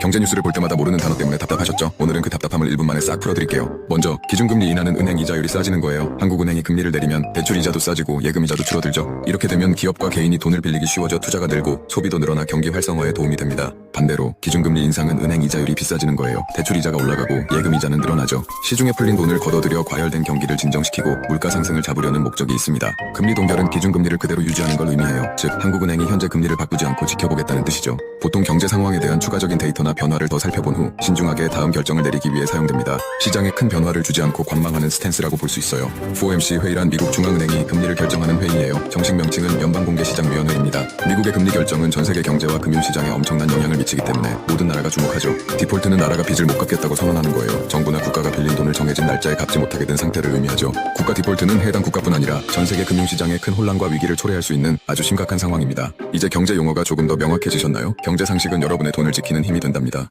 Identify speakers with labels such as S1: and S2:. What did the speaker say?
S1: 경제 뉴스를 볼 때마다 모르는 단어 때문에 답답하셨죠? 오늘은 그 답답함을 1분 만에 싹 풀어드릴게요. 먼저 기준금리 인하는 은행 이자율이 싸지는 거예요. 한국은행이 금리를 내리면 대출 이자도 싸지고 예금 이자도 줄어들죠. 이렇게 되면 기업과 개인이 돈을 빌리기 쉬워져 투자가 늘고 소비도 늘어나 경기 활성화에 도움이 됩니다. 반대로 기준금리 인상은 은행 이자율이 비싸지는 거예요. 대출 이자가 올라가고 예금 이자는 늘어나죠. 시중에 풀린 돈을 걷어들여 과열된 경기를 진정시키고 물가 상승을 잡으려는 목적이 있습니다. 금리 동결은 기준금리를 그대로 유지하는 걸 의미해요. 즉 한국은행이 현재 금리를 바꾸지 않고 지켜보겠다는 뜻이죠. 보통 경제 상황에 대한 추가적인 데이터나 변화를 더 살펴본 후 신중하게 다음 결정을 내리기 위해 사용됩니다. 시장에 큰 변화를 주지 않고 관망하는 스탠스라고 볼 수 있어요. FOMC 회의란 미국 중앙은행이 금리를 결정하는 회의예요. 정식 명칭은 연방공개시장위원회입니다. 미국의 금리 결정은 전 세계 경제와 금융시장에 엄청난 영향을 미치기 때문에 모든 나라가 주목하죠. 디폴트는 나라가 빚을 못 갚겠다고 선언하는 거예요. 정부나 국가가 빌린 돈을 정해진 날짜에 갚지 못하게 된 상태를 의미하죠. 국가 디폴트는 해당 국가뿐 아니라 전 세계 금융시장에 큰 혼란과 위기를 초래할 수 있는 아주 심각한 상황입니다. 이제 경제 용어가 조금 더 명확해지셨나요? 경제 상식은 여러분의 돈을 지키는 힘이 된답니다.